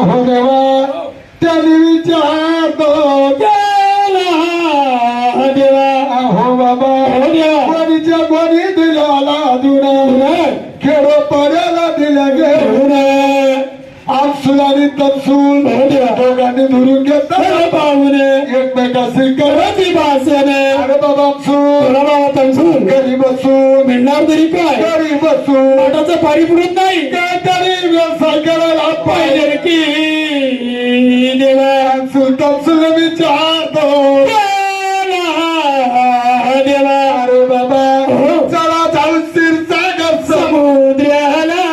हो देवा त्या देवीच्या हात देवा हो बाबा. हो देवा कोणीच्या कोणी दिल्याला दुरा खेडो पड्याला दिल्या घेऊन अक्षुरानी तपसून दोघांनी धुरून घेतला. पाहुणे एकमेकाशी करत तमसून घरी बसून मिळणार तरी काय? घरी बसून पोटाचं पाणी पुरत नाही. काहीतरी व्यवसाय करायला पाहिजे की. देवा तपसूल विचारतो देवा. अरे बाबा चला जाऊ क्षीरसागर समुद्राला.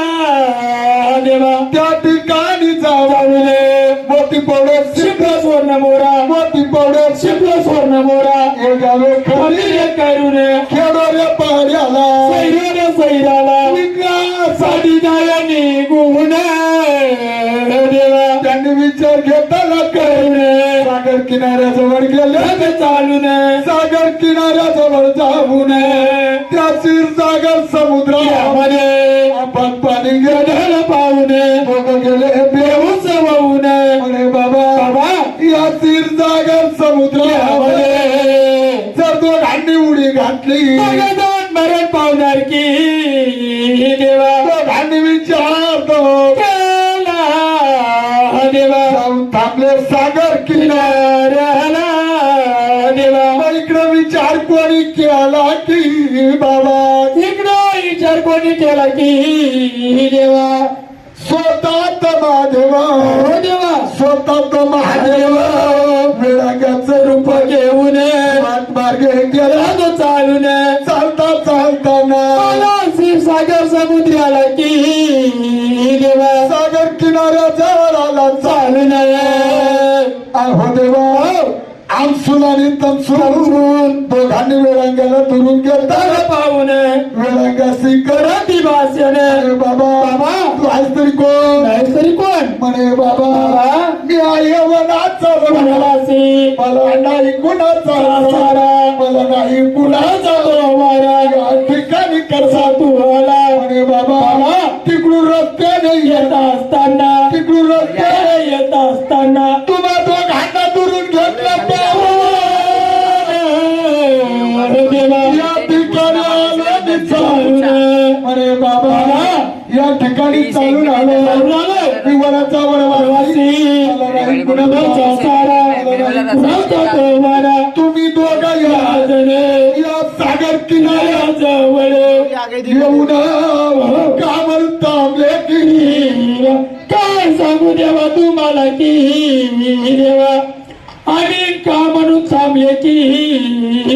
देवा. त्या ठिकाणी जावले मोती पडत शिपला स्वर्ण मोरा. मोती पडत शिपला स्वर्ण मोरा. हे गावे खरी करून खेळोऱ्या पाड्याला सैराला सैराला विकास. साडी जाया निघून देवा. त्यांनी विचार घेताना करून सागर किनाऱ्याजवळ गेले. चालून सागर किनाऱ्याजवळ जाऊन दोघांनी उडी घातली. मरण पावणार की? देवा. दोघांनी विचारतो. देवा. जाऊन थांबले सागर किनाऱ्याला देवा. इकडे विचार कोणी केला की बाबा? इकडं विचार कोणी केला की देवा? स्वतः हो देवा शिवसागर समुद्राला की देवा. सागर किनाऱ्याजवळ आला चालून अहो देवा. आमसुलानी तमसून दोघांनी वेळांगाला दुरून तर घेतला पाहून. वेळांगाशी कर करती भाषण. अरे बाबा. बाबा. तू आहेस तरी कोण? नाही तरी कोण? म्हणे बाबा. मी आहे वनाचा. मला नाही कुणाचा. येत असताना तिकडून रस्त्याने येत असताना. तुम्हा दोघांना दुरून घेतलं अरे देवा. या ठिकाणी आलो आणि चालून अरे बाबा. या ठिकाणी चालून आलो. कुणाचा सारा कुणाचा. तो मारा तुम्ही दोघा या. या सागर किनाऱ्या जवळ. येऊन का काय सांगू देवा तुम्हाला की देवा. आणि का म्हणून थांबले की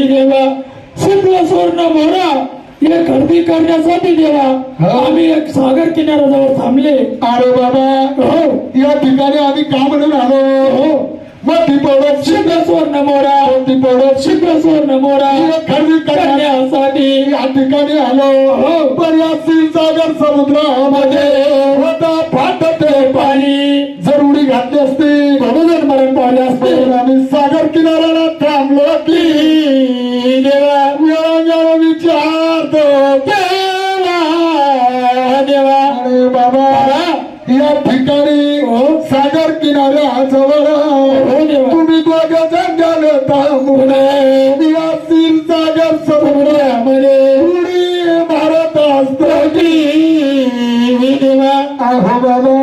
देवा. शुक्ल स्वर्ण मोरा हे खरेदी करण्यासाठी देवा. आम्ही एक सागर किनाऱ्याजवळ थांबले. अरे बाबा हो. या ठिकाणी आम्ही का म्हणून आलो? हो. मोठी पडत शुक्ल स्वर्ण मोरा मोठी पडत शुक्ल स्वर्ण मोरा. खरेदी करण्या करण्यासाठी या ठिकाणी आलो. हो. या क्षीरसागर समुद्रामध्ये. होता फाटते पाणी. जरुरी घातली असती. भगवान मरण पावले असते. आम्ही सागर किनाऱ्याला सागर किनाऱ्याजवळ देवा. तुम्ही दोघ जण गेले थांबून या क्षीरसागर समुद्रामध्ये उडी मारत असतो की देवा अहो बाबा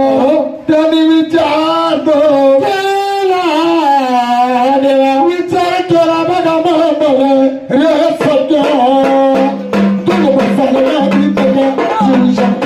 त्यांनी विचारतो देवा देवा विचार केला बघा मला रे